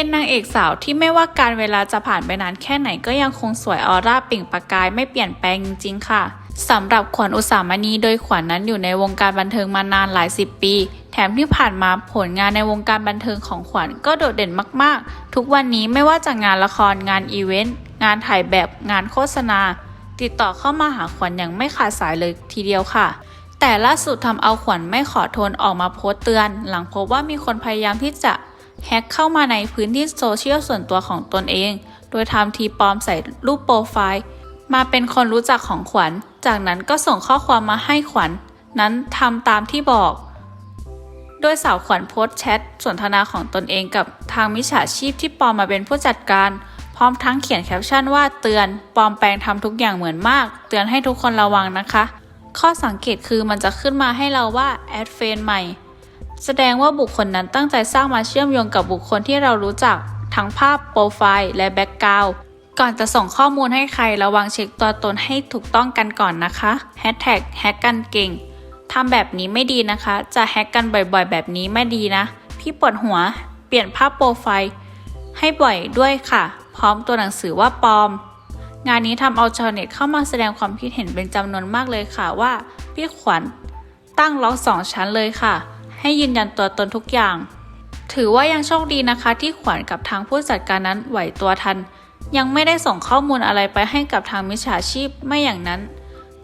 เป็นนางเอกสาวที่ไม่ว่าการเวลาจะผ่านไปนานแค่ไหนก็ยังคงสวยออร่าเปล่งประกายไม่เปลี่ยนแปลงจริงๆค่ะสำหรับขวัญอุสามณีโดยขวัญนนั้นอยู่ในวงการบันเทิงมานานหลายสิบปี แถมที่ผ่านมาผลงานในวงการบันเทิงของขวัญก็โดดเด่นมากๆ ทุกวันนี้ไม่ว่าจะงานละครงานอีเวนต์งานถ่ายแบบงานโฆษณา ติดต่อเข้ามาหาขวัญอย่างไม่ขาดสายเลยทีเดียวค่ะ แต่ล่าสุดทำเอาขวัญไม่ขอทนออกมาโพสต์เตือน หลังพบว่ามีคนพยายามที่จะ แฮ็กเข้ามาในพื้นที่โซเชียลส่วนตัวของตนเอง โดยทำทีปลอมใส่รูปโปรไฟล์มาเป็นคนรู้จักของขวัญ จากนั้นก็ส่งข้อความมาให้ขวัญนั้นทำตามที่บอก โดยสาวขวัญโพสต์แชทสนทนาของตนเองกับทางมิจฉาชีพที่ปลอมมาเป็นผู้จัดการ พร้อมทั้งเขียนแคปชั่นว่าเตือนปลอมแปลงทำทุกอย่างเหมือนมาก เตือนให้ทุกคนระวังนะคะ ข้อสังเกตคือมันจะขึ้นมาให้เราว่าแอดเฟนใหม่ แสดงว่าบุคคลนั้นตั้งใจสร้างมาเชื่อมโยงกับบุคคลที่เรารู้จัก ทั้งภาพโปรไฟล์และแบ็กกราวด์ก่อนจะส่งข้อมูลให้ใครระวังเช็คตัวตนให้ถูกต้องกันก่อนนะคะแฮชแท็กแฮกกันเก่งทำแบบนี้ไม่ดีนะคะ จะแฮกกันบ่อยๆ แบบนี้ไม่ดีนะ พี่ปวดหัว เปลี่ยนภาพโปรไฟล์ให้บ่อยด้วยค่ะ พร้อมตัวหนังสือว่าปลอม งานนี้ทำเอาชาวเน็ตเข้ามาแสดงความคิดเห็นเป็นจำนวนมากเลยค่ะว่า พี่ขวัญตั้งล็อกสองชั้นเลยค่ะ ให้ยืนยันตัวตนทุกอย่าง ถือว่ายังโชคดีนะคะที่ขวัญกับทางผู้จัดการนั้นไหวตัวทัน ยังไม่ได้ส่งข้อมูลอะไรไปให้กับทางมิจฉาชีพไม่อย่างนั้น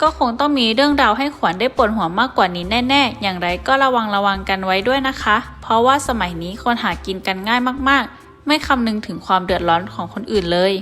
ก็คงต้องมีเรื่องราวให้ขวัญได้ปวดหัวมากกว่านี้แน่ ๆ อย่างไรก็ระวังระวังกันไว้ด้วยนะคะ เพราะว่าสมัยนี้คนหากินกันง่ายมากๆ ไม่คำนึงถึงความเดือดร้อนของคนอื่นเลย